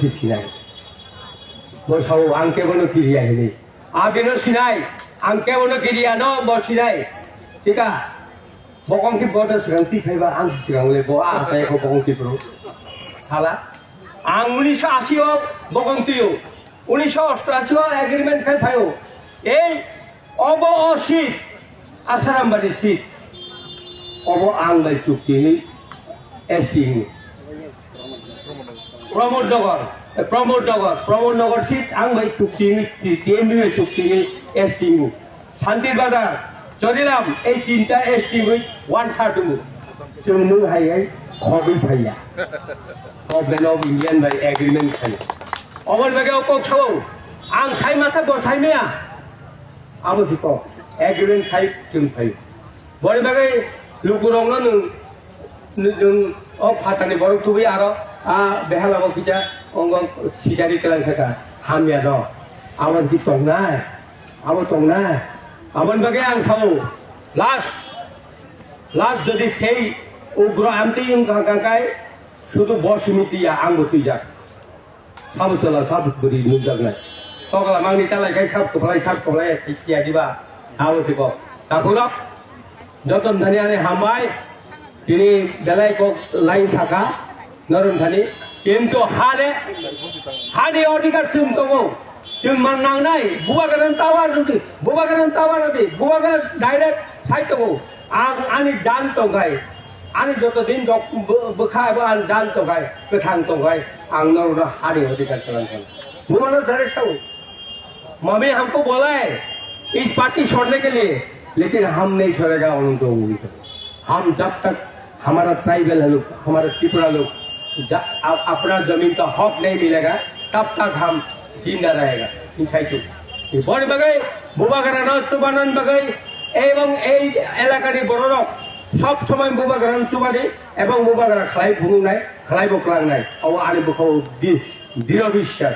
Si sinai. Bosau angke mana kiriya ini. Adino sinai. Angke mana kiriya no bos sinai. Jika bokong ki bodo sigang ti khaiba ang sigang le bo a sai ko bokong ki pro. Salah. আং উনিশশো আশিও বগন্তিও উনিশশো অষ্টআশিও agreement খাই ফাইও এই of অশীত Asarambari শীত of আং বাই চুক্তি এসি প্রমোদ নগর প্রমোদ নগর প্রমোদ নগর শীত আং বাই চুক্তি টিএমবি চুক্তি এসটি শান্তির বাজার চলিলাম এই তিনটা এসটি ওয়ান থার্টি जों नों हाय खबै फाइया government of Indian by agreement खायो अमर बागे अको छौ आं साइ मासा ब साइ मेया आबो सिको एग्रिमेन्ट खाइ जों फाइ बरे बागे लुकुरंनो नों जों अ फाटानि बरक थुबि आरो आ बेहालाबो किजा अंग सिजारि केलां थाका हामिया द आबो कि तंनाय आबो तंनाय आबन बागे आं साउ लास्ट লাস্ট যদি সেই উগ্র আনতে কাকায় শুধু বসমিতিয়া আঙ্গ তুই যাক সাবুসলা সাবু করি নুজাক নাই সকালে মাংনি চালাইখাই সাপ কপলাই সাপ কপলাই সিয়া দিবা আবসে ক তাকুরক যতন ধানি আনে হামাই তিনি বেলায় কক লাইন থাকা নরম ধানি কিন্তু হারে হানি অধিকার চুম তবু চুম মান নাংনাই বুবা গান তাওয়ার রুটি বুবা গান তাওয়ার রুটি বুবা গান ডাইরেক্ট সাইড তবু আং আনি জান তগাই আনি যতদিন বোখা এবার আন জান তগাই गोथां तगाय आं नर हारि अधिकार चलान बुमानो सारे सब मम्मी हमको बोला है इस पार्टी छोड़ने के लिए लेकिन हम नहीं छोड़ेगा अनंत ओगी तक हम जब तक हमारा ट्राइबल है लोग हमारा त्रिपुरा लोग ज- अ- अपना जमीन का हक नहीं मिलेगा तब तक हम जिंदा रहेगा ইনসাই চুপ বড় বাগাই বুবাগারান চুবানন বাগাই এবং এই এলাকার বড়রক সব সময় বুবাগারান চুবানি এবং বুবাগারা খালাই ভুঙু নাই খালাই বকলাং নাই ও আরে বখাও দৃঢ় বিশ্বাস